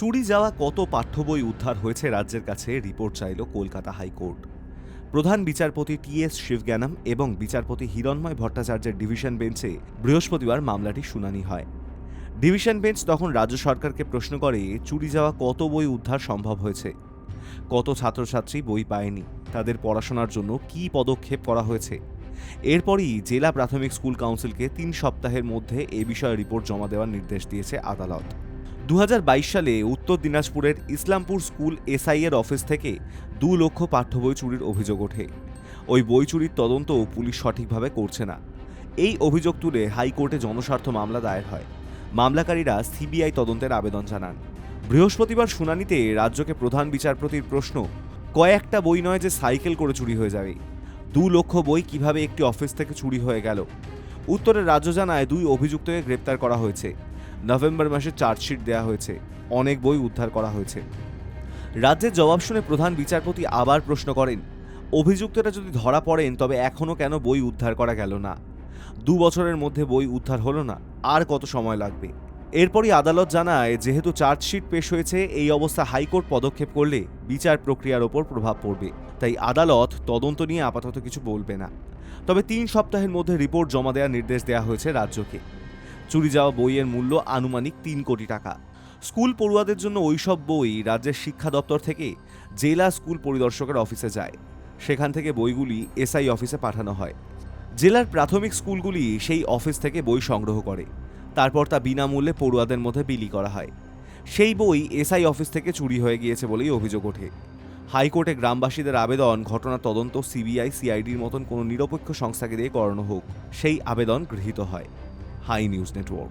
চুরি যাওয়া কত পাঠ্য বই উদ্ধার হয়েছে রাজ্যের কাছে রিপোর্ট চাইল কলকাতা হাইকোর্ট। প্রধান বিচারপতি টি এস শিবজ্ঞানম এবং বিচারপতি হিরণময় ভট্টাচার্যের ডিভিশন বেঞ্চে বৃহস্পতিবার মামলাটি শুনানি হয়। ডিভিশন বেঞ্চ তখন রাজ্য সরকারকে প্রশ্ন করে, চুরি যাওয়া কত বই উদ্ধার সম্ভব হয়েছে? কত ছাত্রছাত্রী বই পায়নি? তাদের পড়াশোনার জন্য কী পদক্ষেপ করা হয়েছে? এরপরই জেলা প্রাথমিক স্কুল কাউন্সিলকে তিন সপ্তাহের মধ্যে এ বিষয়ে রিপোর্ট জমা দেওয়ার নির্দেশ দিয়েছে আদালত। দু হাজার বাইশ সালে উত্তর দিনাজপুরের ইসলামপুর স্কুল এসআইয়ের অফিস থেকে দু লক্ষ পাঠ্য বই চুরির অভিযোগ ওঠে। ওই বই চুরির তদন্তও পুলিশ সঠিকভাবে করছে না। এই অভিযোগ তুলে হাইকোর্টে জনস্বার্থ মামলা দায়ের হয়। মামলাকারীরা সিবিআই তদন্তের আবেদন জানান। বৃহস্পতিবার শুনানিতে রাজ্যকে প্রধান বিচারপতির প্রশ্ন, কয়েকটা বই নয় যে সাইকেল করে চুরি হয়ে যাবে। দু লক্ষ বই কীভাবে একটি অফিস থেকে চুরি হয়ে গেল? উত্তরে রাজ্য জানায় দুই অভিযুক্তকে গ্রেপ্তার করা হয়েছে। নভেম্বর মাসে চার্জশিট দেওয়া হয়েছে। অনেক বই উদ্ধার করা হয়েছে। রাজ্যের জবাব শুনে প্রধান বিচারপতি আবার প্রশ্ন করেন, অভিযুক্তরা যদি ধরা পড়েন, তবে এখনও কেন বই উদ্ধার করা গেল না? দু বছরের মধ্যে বই উদ্ধার হলো না, আর কত সময় লাগবে? এরপরই আদালত জানায়, যেহেতু চার্জশিট পেশ হয়েছে, এই অবস্থা হাইকোর্ট পদক্ষেপ করলে বিচার প্রক্রিয়ার ওপর প্রভাব পড়বে। তাই আদালত তদন্ত নিয়ে আপাতত কিছু বলবে না। তবে তিন সপ্তাহের মধ্যে রিপোর্ট জমা দেওয়ার নির্দেশ দেওয়া হয়েছে রাজ্যকে। চুরি যাওয়া বইয়ের মূল্য আনুমানিক তিন কোটি টাকা। স্কুল পড়ুয়াদের জন্য ওইসব বই রাজ্যের শিক্ষা দপ্তর থেকে জেলা স্কুল পরিদর্শকের অফিসে যায়। সেখান থেকে বইগুলি এসআই অফিসে পাঠানো হয়। জেলার প্রাথমিক স্কুলগুলি সেই অফিস থেকে বই সংগ্রহ করে। তারপর তা বিনামূল্যে পড়ুয়াদের মধ্যে বিলি করা হয়। সেই বই এসআই অফিস থেকে চুরি হয়ে গিয়েছে বলেই অভিযোগ ওঠে। হাইকোর্টে গ্রামবাসীদের আবেদন ঘটনার তদন্ত, সিবিআই, সিআইডির মতন কোনো নিরপেক্ষ সংস্থাকে দিয়ে করানো হোক, সেই আবেদন গৃহীত হয়। High News Network.